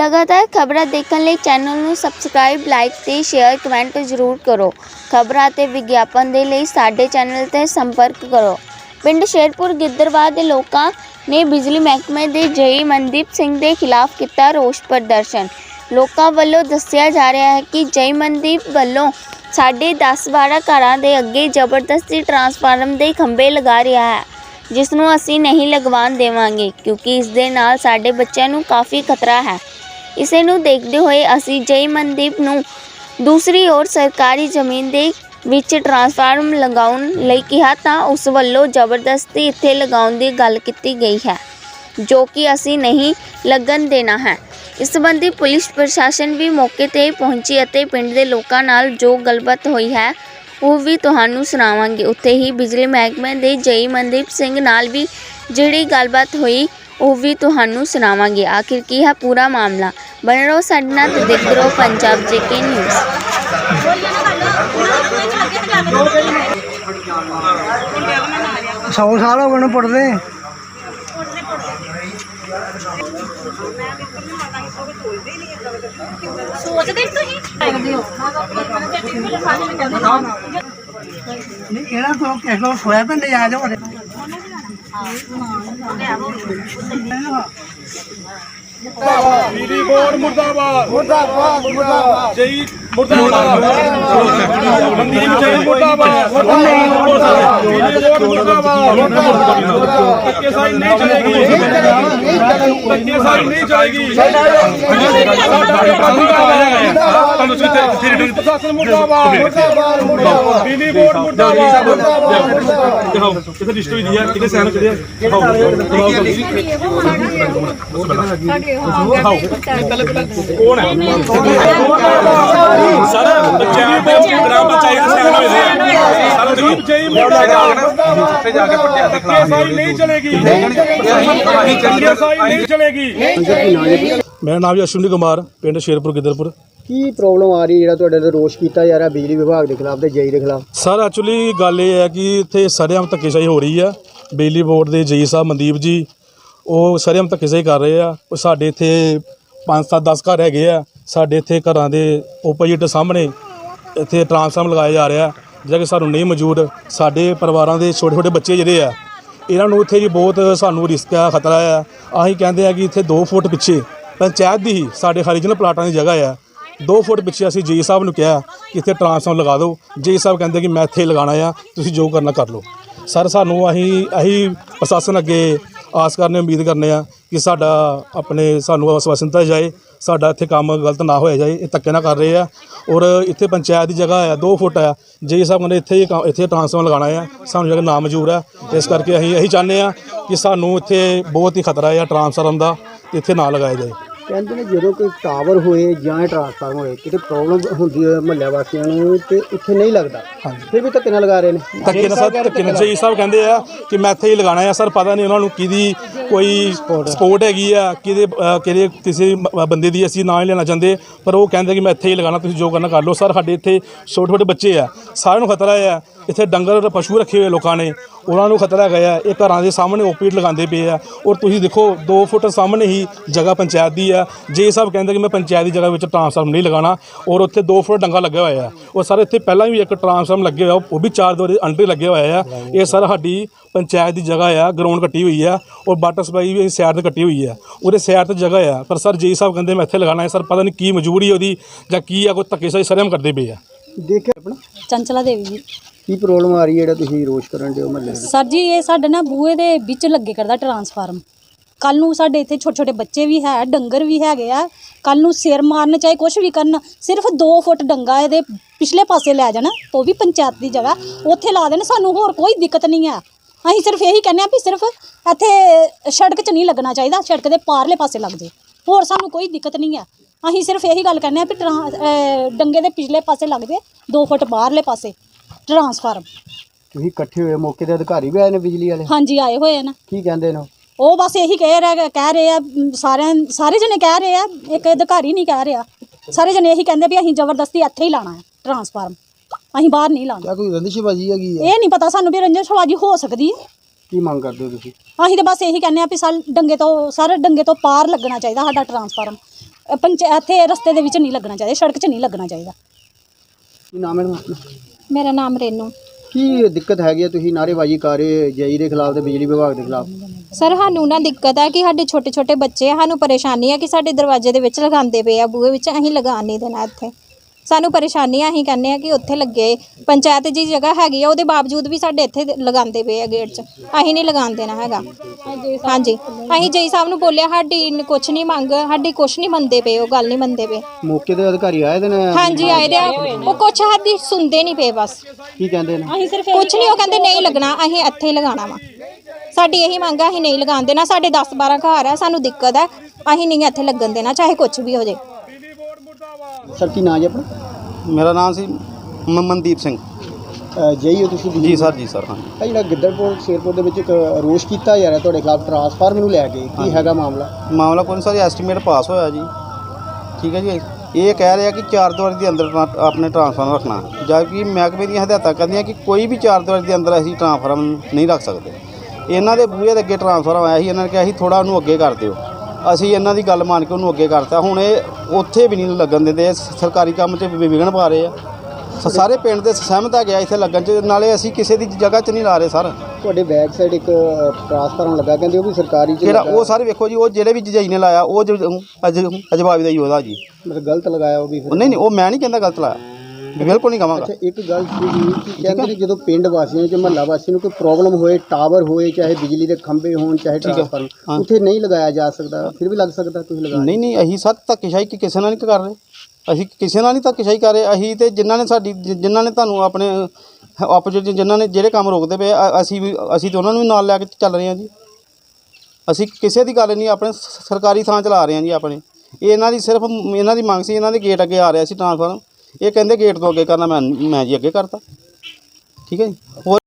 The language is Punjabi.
ਲਗਾਤਾਰ ਖਬਰਾਂ ਦੇਖਣ ਲਈ ਚੈਨਲ ਨੂੰ ਸਬਸਕ੍ਰਾਈਬ ਲਾਈਕ ਤੇ ਸ਼ੇਅਰ ਕਮੈਂਟ ਜ਼ਰੂਰ ਕਰੋ। ਖਬਰਾਂ ਤੇ ਵਿਗਿਆਪਨ ਦੇ ਲਈ ਸਾਡੇ ਚੈਨਲ ਤੇ ਸੰਪਰਕ ਕਰੋ। ਪਿੰਡ ਸ਼ੇਰਪੁਰ ਗਿੱਦਰਵਾਹ ਦੇ ਲੋਕਾਂ ਨੇ ਬਿਜਲੀ ਮਹਿਕਮੇ ਦੇ ਜਈ ਮਨਦੀਪ ਸਿੰਘ ਦੇ ਖਿਲਾਫ ਕੀਤਾ ਰੋਸ ਪ੍ਰਦਰਸ਼ਨ। ਲੋਕਾਂ ਵੱਲੋਂ ਦੱਸਿਆ ਜਾ ਰਿਹਾ ਹੈ ਕਿ ਜੈ ਮਨਦੀਪ ਵੱਲੋਂ ਸਾਡੇ 10-12 ਘਰਾਂ ਦੇ ਅੱਗੇ ਜ਼ਬਰਦਸਤੀ ਟਰਾਂਸਫਾਰਮ ਦੇ ਖੰਭੇ ਲਗਾ ਰਿਹਾ ਹੈ, ਜਿਸ ਨੂੰ ਅਸੀਂ ਨਹੀਂ ਲਗਵਾਉਣ ਦੇਵਾਂਗੇ, ਕਿਉਂਕਿ ਇਸ ਦੇ ਨਾਲ ਸਾਡੇ ਬੱਚਿਆਂ ਨੂੰ ਕਾਫੀ ਖਤਰਾ ਹੈ। ਇਸੇ ਨੂੰ ਦੇਖਦੇ ਹੋਏ ਅਸੀਂ ਜੈ ਮਨਦੀਪ ਨੂੰ ਦੂਸਰੀ ओर ਸਰਕਾਰੀ ਜ਼ਮੀਨ ਦੇ ਵਿੱਚ ਟਰਾਂਸਫਾਰਮ ਲਗਾਉਣ ਲਈ ਕਿਹਾ ਤਾਂ ਉਸ ਵੱਲੋਂ ਜ਼ਬਰਦਸਤੀ ਇੱਥੇ ਲਗਾਉਣ ਦੀ ਗੱਲ ਕੀਤੀ ਗਈ ਹੈ, ਜੋ ਕਿ ਅਸੀਂ ਨਹੀਂ ਲੱਗਣ ਦੇਣਾ ਹੈ। ਇਸ ਸੰਬੰਧੀ ਪੁਲਿਸ ਪ੍ਰਸ਼ਾਸਨ ਵੀ ਮੌਕੇ ਤੇ ਪਹੁੰਚੀ ਅਤੇ ਪਿੰਡ ਦੇ ਲੋਕਾਂ ਨਾਲ ਜੋ ਗੱਲਬਾਤ ਹੋਈ ਹੈ, ਉਹ ਵੀ ਤੁਹਾਨੂੰ ਸੁਣਾਵਾਂਗੇ। ਉੱਥੇ ਹੀ ਬਿਜਲੀ ਮਹਿਕਮੇ ਦੇ ਜਈ ਮਨਦੀਪ ਸਿੰਘ ਨਾਲ ਵੀ ਜਿਹੜੀ ਗੱਲਬਾਤ ਹੋਈ ਉਹ ਵੀ ਤੁਹਾਨੂੰ ਸੁਣਾਵਾਂਗੇ। ਆਖਿਰ ਕੀ ਹੈ ਪੂਰਾ ਮਾਮਲਾ? ਬਣੇ ਰਹੋ ਸਾਡੇ ਨਾਲ ਤੇ ਦੇਖਦੇ ਰਹੋ ਪੰਜਾਬ ਜੇਕੇ ਨਿਊਜ਼। ਸੌ ਸਾਲ ਹੋ ਗਏ ਨੂੰ ਪੜਦੇ ਸੋਚਦੇ ਤੁਸੀਂ? ਸਕਦੇ ਹੋ ਨਹੀਂ ਇਹਨਾਂ ਤੋਂ ਕਿਸ ਨੂੰ ਸੋਇਆ ਤਾਂ ਨਹੀਂ ਆ ਜਾਓ ਬਿਜਲੀ ਬੋਰਡ ਮੁਰਦਾਬਾਦ ਮੁਰਦਾਬਾਦ। ਮੁਰਦਾਬਾਦ ਜਈ ਮੁਰਦਾਬਾਦ। ਮਨਦੀਪ ਜਈ ਮੁਰਦਾਬਾਦ ਮੁਰਦਾਬਾਦ ਧੱਕੇ ਸਾਈ ਨਹੀਂ ਚਲੇਗੀ ਧੱਕੇ ਸਾਈ ਨਹੀਂ ਜਾਏਗੀ ਸਾਡਾ ਤੁਹਾਨੂੰ ਸਿੱਧੇ ਫਿਰ ਪ੍ਰਸ਼ਾਸਨ ਮੁਰਦਾਬਾਦ ਮੁਰਦਾਬਾਦ ਮੁਰਦਾਬਾਦ ਬਿਜਲੀ ਬੋਰਡ ਮੁਰਦਾਬਾਦ ਦਿਖਾਓ ਕਿੱਥੇ ਲਿਸਟ ਹੋਈ ਦੀ ਹੈ ਕਿਹਦੇ ਸਾਈਨ ਕਰੇ ਦਿਖਾਓ ਕੌਣ ਹੈ ਸਰ ਬੱਚਿਆਂ ਦੇ ਗ੍ਰਾਮ ਪੰਚਾਇਤ ਦੇ ਸੈਨ ਹੋਏ ਨੇ ਸਰ ਗਰੀਬ ਜਈ ਮੋੜਾ ਉੱਥੇ ਜਾ ਕੇ ਪੱਟਿਆ ਤੇ ਸਾਈ ਨਹੀਂ ਚਲੇਗੀ? ਚੰਗੇ ਸਾਈ ਨਹੀਂ ਚਲੇਗੀ? ਮੇਰਾ ਨਾਮ ਜੀ ਅਸ਼ਵਨੀ ਕੁਮਾਰ ਪਿੰਡ ਸ਼ੇਰਪੁਰ ਗਿੱਦਰਪੁਰ ਕੀ ਪ੍ਰੋਬਲਮ ਆ ਰਹੀ ਜਿਹੜਾ ਤੁਹਾਡੇ ਤੇ ਰੋਸ਼ ਕੀਤਾ ਜਾ ਰਿਹਾ ਬਿਜਲੀ ਵਿਭਾਗ ਦੇ ਖਿਲਾਫ ਤੇ ਜਈ ਦੇ ਖਿਲਾਫ? ਸਰ ਐਕਚੁਅਲੀ ਗੱਲ ਇਹ ਹੈ ਕਿ ਇੱਥੇ ਸਰੇਆਮ ਧੱਕੇਸ਼ਾਹੀ ਹੋ ਰਹੀ ਆ। ਬਿਜਲੀ ਬੋਰਡ ਦੇ ਜਈ ਸਾਹਿਬ ਮਨਦੀਪ ਜੀ ਉਹ ਸਰੇਆਮ ਧੱਕੇਸ਼ਾਹੀ ਕਰ ਰਹੇ ਆ। ਉਹ ਸਾਡੇ ਇੱਥੇ 5-7 10 ਘਰ ਹੈਗੇ ਆ। ਸਾਡੇ ਇੱਥੇ ਘਰਾਂ ਦੇ ਓਪੋਜਿਟ ਸਾਹਮਣੇ ਇੱਥੇ ਟਰਾਂਸਫਾਰਮ ਲਗਾਇਆ ਜਾ ਰਿਹਾ ਜਿਹੜਾ ਕਿ ਸਾਨੂੰ ਨਹੀਂ ਮੌਜੂਦ। ਸਾਡੇ ਪਰਿਵਾਰਾਂ ਦੇ ਛੋਟੇ ਛੋਟੇ ਬੱਚੇ ਜਿਹੜੇ ਆ, ਇਹਨਾਂ ਨੂੰ ਇੱਥੇ ਜੀ ਬਹੁਤ ਸਾਨੂੰ ਰਿਸਕ ਆ, ਖਤਰਾ ਆ। ਅਸੀਂ ਕਹਿੰਦੇ ਆ ਕਿ ਇੱਥੇ 2 ਫੁੱਟ ਪਿੱਛੇ ਪੰਚਾਇਤ ਦੀ ਹੀ ਸਾਡੇ ਹਰੀਜਨ ਪਲਾਟਾਂ ਦੀ ਜਗ੍ਹਾ ਆ। 2 ਫੁੱਟ ਪਿੱਛੇ ਅਸੀਂ ਜੀ ਸਾਹਿਬ ਨੂੰ ਕਿਹਾ ਕਿ ਇੱਥੇ ਟਰਾਂਸਫਾਰਮ ਲਗਾ ਦਿਓ। ਜੀ ਸਾਹਿਬ ਕਹਿੰਦੇ ਕਿ ਮੈਂ ਇੱਥੇ ਲਗਾਉਣਾ ਆ, ਤੁਸੀਂ ਜੋ ਕਰਨਾ ਕਰ ਲਓ। ਸਰ, ਸਾਨੂੰ ਅਸੀਂ ਅਸੀਂ ਪ੍ਰਸ਼ਾਸਨ ਅੱਗੇ ਆਸ ਕਰਨੇ, ਉਮੀਦ ਕਰਨੇ ਆ ਕਿ ਸਾਡਾ ਆਪਣੇ ਸਾਨੂੰ ਆਸਵਾਸਨ ਦਿੱਤਾ ਜਾਏ, ਸਾਡਾ ਇੱਥੇ ਕੰਮ ਗਲਤ ਨਾ ਹੋਇਆ ਜਾਏ, ਇਹ ਧੱਕੇ ਨਾ ਕਰ ਰਹੇ ਆ। ਔਰ ਇੱਥੇ ਪੰਚਾਇਤ ਦੀ ਜਗ੍ਹਾ ਆ 2 ਫੁੱਟ ਆ। ਜੇ ਸਾਹਿਬ ਨੇ ਇੱਥੇ ਹੀ ਕੰਮ- ਇੱਥੇ ਟਰਾਂਸਫਾਰਮ ਲਗਾਉਣਾ ਆ, ਸਾਨੂੰ ਜਗ੍ਹਾ ਨਾ ਮਨਜ਼ੂਰ ਆ, ਇਸ ਕਰਕੇ ਅਸੀਂ ਇਹੀ ਚਾਹੁੰਦੇ ਆ ਕਿ ਸਾਨੂੰ ਇੱਥੇ ਬਹੁਤ ਹੀ ਖਤਰਾ ਆ, ਟਰਾਂਸਫਾਰਮ ਦਾ ਤੇ ਇੱਥੇ ਨਾ ਲਗਾਇਆ ਜਾਏ। ਕਹਿੰਦੇ ਨੇ ਜਦੋਂ ਕੋਈ ਟਾਵਰ ਹੋਏ ਜਾਂ ਟਰਾਂਸਫਾਰਮ ਹੋਏ ਕਿਤੇ ਪ੍ਰੋਬਲਮ ਹੁੰਦੀ ਹੈ ਮਹੱਲੇ ਵਾਸੀਆਂ ਨੂੰ ਤੇ ਇੱਥੇ ਨਹੀਂ ਲੱਗਦਾ। ਫਿਰ ਵੀ ਧੱਕੇ ਨਾਲ ਲਗਾ ਰਹੇ ਨੇ। ਧੱਕੇ ਨਾਲ ਸਰ ਧੱਕੇ ਨਾਲ। ਜੀ ਸਾਹਿਬ ਕਹਿੰਦੇ ਆ ਕਿ ਮੈਂ ਇੱਥੇ ਹੀ ਲਗਾਉਣਾ ਆ। ਸਰ ਪਤਾ ਨਹੀਂ ਉਹਨਾਂ ਨੂੰ ਕਿਹਦੀ ਕੋਈ ਸਪੋਰਟ ਹੈਗੀ ਆ ਕਿਹਦੇ ਕਿਹਦੇ ਕਿਸੇ ਬੰਦੇ ਦੀ ਅਸੀਂ ਨਾਂ ਹੀ ਲੈਣਾ ਚਾਹੁੰਦੇ। ਪਰ ਉਹ ਕਹਿੰਦੇ ਕਿ ਮੈਂ ਇੱਥੇ ਹੀ ਲਗਾਉਣਾ ਤੁਸੀਂ ਜੋ ਕਰਨਾ ਕਰ ਲਓ। ਸਰ ਸਾਡੇ ਇੱਥੇ ਛੋਟੇ ਛੋਟੇ ਬੱਚੇ ਆ। ਸਾਰਿਆਂ ਨੂੰ ਖਤਰਾ ਆ ਇੱਥੇ ਡੰਗਰ ਪਸ਼ੂ ਰੱਖੇ ਹੋਏ ਲੋਕਾਂ ਨੇ ਉਹਨਾਂ ਨੂੰ ਖਤਰਾ ਹੈਗਾ ਆ। ਇਹ ਘਰਾਂ ਦੇ ਸਾਹਮਣੇ ਓਪੀਟ ਲਗਾਉਂਦੇ ਪਏ ਆ। ਔਰ ਤੁਸੀਂ ਦੇਖੋ 2 ਫੁੱਟ ਸਾਹਮਣੇ ਹੀ ਜਗ੍ਹਾ ਪੰਚਾਇਤ ਦੀ ਆ। ਜੇ ਸਾਹਿਬ ਕਹਿੰਦੇ ਕਿ ਮੈਂ ਪੰਚਾਇਤ ਦੀ ਜਗ੍ਹਾ ਵਿੱਚ ਟਰਾਂਸਫਾਰਮ ਨਹੀਂ ਲਗਾਉਣਾ ਔਰ ਉੱਥੇ 2 ਫੁੱਟ ਡੰਗਾ ਲੱਗਿਆ ਹੋਇਆ ਆ। ਉਹ ਸਰ ਇੱਥੇ ਪਹਿਲਾਂ ਵੀ ਇੱਕ ਟਰਾਂਸਫਾਰਮ ਲੱਗੇ ਹੋਇਆ ਉਹ ਵੀ ਚਾਰ ਦੋ ਅੰਡਰ ਲੱਗਿਆ ਹੋਇਆ ਆ। ਇਹ ਸਰ ਸਾਡੀ ਪੰਚਾਇਤ ਦੀ ਜਗ੍ਹਾ ਆ ਗਰਾਊਂਡ ਕੱਟੀ ਹੋਈ ਆ ਔਰ ਵਾਟਰ ਸਪਲਾਈ ਵੀ ਸਾਈਡ ਤੇ ਕੱਟੀ ਹੋਈ ਆ। ਉਹਦੇ ਸਾਈਡ ਤੇ ਜਗ੍ਹਾ ਆ। ਪਰ ਸਰ ਜੀ ਸਾਹਿਬ ਕਹਿੰਦੇ ਮੈਂ ਇੱਥੇ ਲਗਾਉਣਾ ਹੈ ਸਰ ਪਤਾ ਨਹੀਂ ਕੀ ਮਜਬੂਰੀ ਉਹਦੀ ਜਾਂ ਕੀ ਆ ਕੋਈ ਧੱਕੇ ਸਾਈ ਸਰੇਆਮ ਕਰਦੇ ਪਏ ਆ। ਦੇਖਿਆ ਆਪਣਾ? ਚੰਚਲਾ ਦੇਵੀ ਜੀ। ਕੀ ਪ੍ਰੋਬਲਮ ਆ ਰਹੀ ਹੈ ਜਿਹੜਾ ਤੁਸੀਂ ਰੋਸ਼ ਕਰਨ ਦੇ ਮਹੱਲੇ ਦੇ ਸਰ ਜੀ, ਇਹ ਸਾਡੇ ਨਾ ਬੂਹੇ ਦੇ ਵਿੱਚ ਲੱਗੇ ਕਰਦਾ ਟਰਾਂਸਫਾਰਮ। ਕੱਲ ਨੂੰ ਸਾਡੇ ਇੱਥੇ ਛੋਟੇ ਛੋਟੇ ਬੱਚੇ ਵੀ ਹੈ, ਡੰਗਰ ਵੀ ਹੈਗੇ ਆ। ਕੱਲ ਨੂੰ ਸਿਰ ਮਾਰਨ ਚਾਹੇ ਕੁਝ ਵੀ ਕਰਨ, ਸਿਰਫ 2 ਫੁੱਟ ਡੰਗਾ ਇਹਦੇ ਪਿਛਲੇ ਪਾਸੇ ਲੈ ਜਾਣ ਉਹ ਵੀ ਪੰਚਾਇਤ ਦੀ ਜਗ੍ਹਾ, ਉੱਥੇ ਲਾ ਦੇਣ, ਸਾਨੂੰ ਹੋਰ ਕੋਈ ਦਿੱਕਤ ਨਹੀਂ ਆ ਅਸੀਂ ਸਿਰਫ ਇਹੀ ਕਹਿੰਦੇ ਆ ਵੀ ਸਿਰਫ ਇੱਥੇ ਸੜਕ 'ਚ ਨਹੀਂ ਲੱਗਣਾ ਚਾਹੀਦਾ, ਸੜਕ ਦੇ ਪਾਰਲੇ ਪਾਸੇ ਲੱਗ ਜੇ ਹੋਰ ਸਾਨੂੰ ਕੋਈ ਦਿੱਕਤ ਨਹੀਂ ਆ ਅਸੀਂ ਸਿਰਫ ਇਹੀ ਗੱਲ ਕਹਿੰਦੇ ਆ ਵੀ ਟਰਾਂ- ਅਹ ਡੰਗੇ ਦੇ ਪਿਛਲੇ ਪਾਸੇ ਲੱਗ ਜੇ 2 ਫੁੱਟ ਬਾਹਰਲੇ ਪਾਸੇ। ਟਰਾਂਸਫਾਰਮ ਤੁਸੀਂ ਇਕੱਠੇ ਹੋਏ ਮੌਕੇ ਦੇ ਅਧਿਕਾਰੀ ਵੀ ਆਏ ਨੇ ਬਿਜਲੀ ਵਾਲੇ? ਹਾਂਜੀ ਆਏ ਹੋਏ ਆ ਨਾ। ਕੀ ਕਹਿੰਦੇ ਨੇ ਉਹ? ਬਸ ਇਹੀ ਕਹਿ ਰਿਹਾ ਕਹਿ ਰਹੇ ਆ ਸਾਰਿਆਂ ਸਾਰੇ ਜਣੇ ਕਹਿ ਰਹੇ ਆ ਇੱਕ ਅਧਿਕਾਰੀ ਨਹੀਂ ਕਹਿ ਰਿਹਾ। ਸਾਰੇ ਜਣੇ ਇਹੀ ਕਹਿੰਦੇ ਵੀ ਅਸੀਂ ਜ਼ਬਰਦਸਤੀ ਇੱਥੇ ਹੀ ਲਾਣਾ ਹੈ ਟਰਾਂਸਫਾਰਮ ਅਸੀਂ ਬਾਹਰ ਨਹੀਂ ਲਾਣਾ ਕਿਆ ਕੋਈ ਰੰਦਿਸ਼ਬਾਜੀ ਹੈਗੀ ਹੈ ਇਹ ਨਹੀਂ ਪਤਾ ਸਾਨੂੰ ਵੀ ਰੰਜਨ ਸ਼ਵਾਜੀ ਹੋ ਸਕਦੀ ਹੈ। ਕੀ ਮੰਗ ਕਰਦੇ ਹੋ ਤੁਸੀਂ? ਅਸੀਂ ਤਾਂ ਬਸ ਇਹੀ ਕਹਿੰਦੇ ਆ ਵੀ ਸਰ ਡੰਗੇ ਤੋਂ ਸਰ ਡੰਗੇ ਤੋਂ ਪਾਰ ਲੱਗਣਾ ਚਾਹੀਦਾ ਸਾਡਾ ਟਰਾਂਸਫਾਰਮ ਪੰਚਾਇਤ ਇੱਥੇ ਰਸਤੇ ਦੇ ਵਿੱਚ ਨਹੀਂ ਲੱਗਣਾ ਚਾਹੀਦਾ ਸੜਕ 'ਚ ਨਹੀਂ ਲੱਗਣਾ ਚਾਹੀਦਾ। ਕੀ ਨਾਮ ਹੈ ਮੇਰਾ ਨਾਮ ਰੇਨੂ। ਕੀ ਦਿੱਕਤ ਹੈਗੀ ਹੈ ਤੁਸੀਂ ਨਾਅਰੇਬਾਜ਼ੀ ਕਰ ਰਹੇ ਜਈ ਦੇ ਖਿਲਾਫ ਤੇ ਬਿਜਲੀ ਵਿਭਾਗ ਦੇ ਖਿਲਾਫ? ਸਰ ਸਾਨੂੰ ਨਾ ਦਿੱਕਤ ਹੈ ਕਿ ਸਾਡੇ ਛੋਟੇ ਛੋਟੇ ਬੱਚੇ ਆ ਸਾਨੂੰ ਪਰੇਸ਼ਾਨੀ ਹੈ ਕਿ ਸਾਡੇ ਦਰਵਾਜ਼ੇ ਦੇ ਵਿੱਚ ਲਗਾਉਂਦੇ ਪਏ ਆ ਬੂਹੇ ਵਿੱਚ ਅਸੀਂ ਨਹੀਂ ਦੇਣਾ ਇੱਥੇ। ਸਾਨੂੰ ਪਰੇਸ਼ਾਨੀ ਅਸੀਂ ਕਹਿੰਦੇ ਆ ਕਿ ਉੱਥੇ ਲੱਗੇ। ਪੰਚਾਇਤ ਜੀ ਜਗ੍ਹਾ ਹੈਗੀ ਆ ਉਹਦੇ ਬਾਵਜੂਦ ਵੀ ਸਾਡੇ ਇੱਥੇ ਲਗਾਉਂਦੇ ਪਏ ਆ ਗੇਟ 'ਚ। ਅਸੀਂ ਨਹੀਂ ਲਗਾਉਣ ਦੇਣਾ ਹੈਗਾ। ਹਾਂਜੀ। ਅਸੀਂ ਜਈ ਸਾਹਿਬ ਨੂੰ ਬੋਲਿਆ ਸਾਡੀ ਕੁਛ ਨਹੀਂ ਮੰਗ ਸਾਡੀ ਕੁਛ ਨਹੀਂ ਮੰਨਦੇ ਪਏ ਉਹ ਗੱਲ ਨਹੀਂ ਮੰਨਦੇ ਪਏ। ਮੌਕੇ ਦੇ ਅਧਿਕਾਰੀ ਆਏ ਦੇ ਨੇ? ਹਾਂਜੀ ਆਏ ਦੇ ਆ, ਉਹ ਕੁਛ ਸਾਡੀ ਸੁਣਦੇ ਨਹੀਂ ਪਏ ਬਸ। ਕੀ ਕਹਿੰਦੇ ਨੇ? ਅਸੀਂ ਸਿਰਫ ਕੁਛ ਨਹੀਂ ਉਹ ਕਹਿੰਦੇ ਨਹੀਂ ਲੱਗਣਾ ਅਸੀਂ ਇੱਥੇ ਹੀ ਲਗਾਉਣਾ ਵਾ। ਸਾਡੀ ਇਹੀ ਮੰਗ ਆ ਅਸੀਂ ਨਹੀਂ ਲਗਾਉਣ ਦੇਣਾ। ਸਾਡੇ 10 12 ਘਰ ਆ ਸਾਨੂੰ ਦਿੱਕਤ ਆ। ਅਸੀਂ ਨਹੀਂ ਇੱਥੇ ਲੱਗਣ ਦੇਣਾ ਚਾਹੇ ਕੁਛ ਵੀ ਹੋ ਜੇ। ਸਰ ਕੀ ਨਾਂ ਜੀ ਆਪਣਾ? ਮੇਰਾ ਨਾਮ ਸੀ ਮ- ਮਨਦੀਪ ਸਿੰਘ। ਜਈ ਹੋ ਤੁਸੀਂ ਜੀ ਸਰ ਜੀ ਸਰ ਹਾਂਜੀ। ਇਹ ਜਿਹੜਾ ਗਿੱਦੜਪੁਰ ਸ਼ੇਰਪੁਰ ਦੇ ਵਿੱਚ ਇੱਕ ਰੋਸ਼ ਕੀਤਾ ਜਾ ਰਿਹਾ ਤੁਹਾਡੇ ਖਿਲਾਫ ਟਰਾਂਸਫਾਰਮਰ ਨੂੰ ਲੈ ਕੇ ਕੀ ਹੈਗਾ ਮਾਮਲਾ? ਮਾਮਲਾ ਕੋਈ ਸਰ ਐਸਟੀਮੇਟ ਪਾਸ ਹੋਇਆ ਜੀ। ਠੀਕ ਹੈ ਜੀ ਇਹ ਕਹਿ ਰਿਹਾ ਕਿ ਚਾਰ ਦੀਵਾਰੀ ਦੇ ਅੰਦਰ ਟਰਾਂ- ਆਪਣੇ ਟਰਾਂਸਫਾਰਮਰ ਰੱਖਣਾ। ਜਦਕਿ ਮਹਿਕਮੇ ਦੀਆਂ ਹਦਾਇਤਾਂ ਕਹਿੰਦੀਆਂ ਕਿ ਕੋਈ ਵੀ ਚਾਰ ਦੀਵਾਰੀ ਦੇ ਅੰਦਰ ਅਸੀਂ ਟਰਾਂਸਫਾਰਮਰ ਨਹੀਂ ਰੱਖ ਸਕਦੇ। ਇਹਨਾਂ ਦੇ ਬੂਹੇ ਦੇ ਅੱਗੇ ਟਰਾਂਸਫਾਰਮਰ ਆਇਆ ਸੀ ਇਹਨਾਂ ਨੇ ਕਿਹਾ ਸੀ ਥੋੜਾ ਉਹਨੂੰ ਅੱਗੇ ਕਰ ਦਿਓ। ਅਸੀਂ ਇਹਨਾਂ ਦੀ ਗੱਲ ਮੰਨ ਕੇ ਉਹਨੂੰ ਅੱਗੇ ਕਰਤਾ। ਹੁਣ ਇਹ ਉੱਥੇ ਵੀ ਨਹੀਂ ਲੱਗਣ ਦਿੰਦੇ। ਸਰਕਾਰੀ ਕੰਮ 'ਚ ਵਿ- ਵਿਘਨ ਪਾ ਰਹੇ ਆ। ਸਾਰੇ ਪਿੰਡ ਦੇ ਸਹਿਮਤ ਆ ਗਿਆ ਇੱਥੇ ਲੱਗਣ 'ਚ। ਨਾਲੇ ਅਸੀਂ ਕਿਸੇ ਦੀ ਜਗ੍ਹਾ 'ਚ ਨਹੀਂ ਲਾ ਰਹੇ ਸਰ। ਤੁਹਾਡੇ ਬੈਕ ਸਾਈਡ ਇੱਕ ਅ, ਟਰਾਂਸਫਾਰਮਰ ਲੱਗਾ। ਕਹਿੰਦੇ ਉਹ ਵੀ ਸਰਕਾਰੀ ਚ ਜਿਹੜਾ। ਉਹ ਸਾਰੇ ਵੇਖੋ ਜੀ ਉਹ ਜਿਹੜੇ ਵੀ ਜਜਾਈ ਨੇ ਲਾਇਆ ਉਹ ਅਜਵਾਬੀ ਦਾ ਹੀ ਉਹਦਾ ਜੀ। ਮਤਲਬ ਗਲਤ ਲਗਾਇਆ ਉਹ ਵੀ ਨਹੀਂ ਨਹੀਂ ਉਹ ਮੈਂ ਨਹੀਂ ਕਹਿੰਦਾ ਗਲਤ ਲਾਇਆ। ਬਿਲਕੁਲ ਨਹੀਂ ਕਵਾਂਗਾ ਅੱਛਾ ਇੱਕ ਗੱਲ ਸੀ ਕਿ ਕਹਿੰਦੇ ਨੇ ਜਦੋਂ ਪਿੰਡ ਵਾਸੀਆਂ ਚ ਮਹੱਲਾ ਵਾਸੀ ਨੂੰ ਕੋਈ ਪ੍ਰੋਬਲਮ ਹੋਏ ਟਾਵਰ ਹੋਏ ਚਾਹੇ ਬਿਜਲੀ ਦੇ ਖੰਭੇ ਹੋਣ ਚਾਹੇ ਟਰਾਂਸਫਾਰਮਰ ਉੱਥੇ ਨਹੀਂ ਲਗਾਇਆ ਜਾ ਸਕਦਾ ਫਿਰ ਵੀ ਲੱਗ ਸਕਦਾ ਤੁਸੀਂ ਲਗਾ ਨਹੀਂ ਨਹੀਂ ਅਸੀਂ ਸੱਤ ਧੱਕੇਸ਼ਾਹੀ ਕਿ ਕਿਸੇ ਨਾਲ ਨਹੀਂ ਕਰ ਰਹੇ। ਅਸੀਂ ਕਿਸੇ ਨਾਲ ਨਹੀਂ ਧੱਕੇਸ਼ਾਹੀ ਕਰ ਰਹੇ। ਅਸੀਂ ਤੇ ਜਿਨ੍ਹਾਂ ਨੇ ਸਾਡੀ ਜਿ- ਜਿਨ੍ਹਾਂ ਨੇ ਤੁਹਾਨੂੰ ਆਪਣੇ ਆਪੋਜੀਟ ਜਿਨ੍ਹਾਂ ਨੇ ਜਿਹੜੇ ਕੰਮ ਰੋਕਦੇ ਪਏ ਅਸੀਂ ਵੀ ਅਸੀਂ ਤੇ ਉਹਨਾਂ ਨੂੰ ਵੀ ਨਾਲ ਲੈ ਕੇ ਚੱਲ ਰਹੇ ਹਾਂ ਜੀ। ਅਸੀਂ ਕਿਸੇ ਦੀ ਗੱਲ ਨਹੀਂ ਆਪਣੇ ਸਰਕਾਰੀ ਥਾਂ ਚਲਾ ਰਹੇ ਹਾਂ ਜੀ ਆਪਣੇ। ਇਹ ਇਹਨਾਂ ਦੀ ਸਿਰਫ ਇਹਨਾਂ ਦੀ ਮੰਗ ਸੀ ਇਹਨਾਂ ਦੇ ਗੇਟ ਅੱਗੇ ਆ ਰਿਹਾ ਸੀ ਟ੍ਰਾਂਸਫਾਰਮ ਇਹ ਕਹਿੰਦੇ ਗੇਟ ਤੋਂ ਅੱਗੇ ਕਰਨਾ, ਮੈਂ ਮੈਂ ਜੀ ਅੱਗੇ ਕਰਤਾ। ਠੀਕ ਹੈ ਜੀ? ਹੋਰ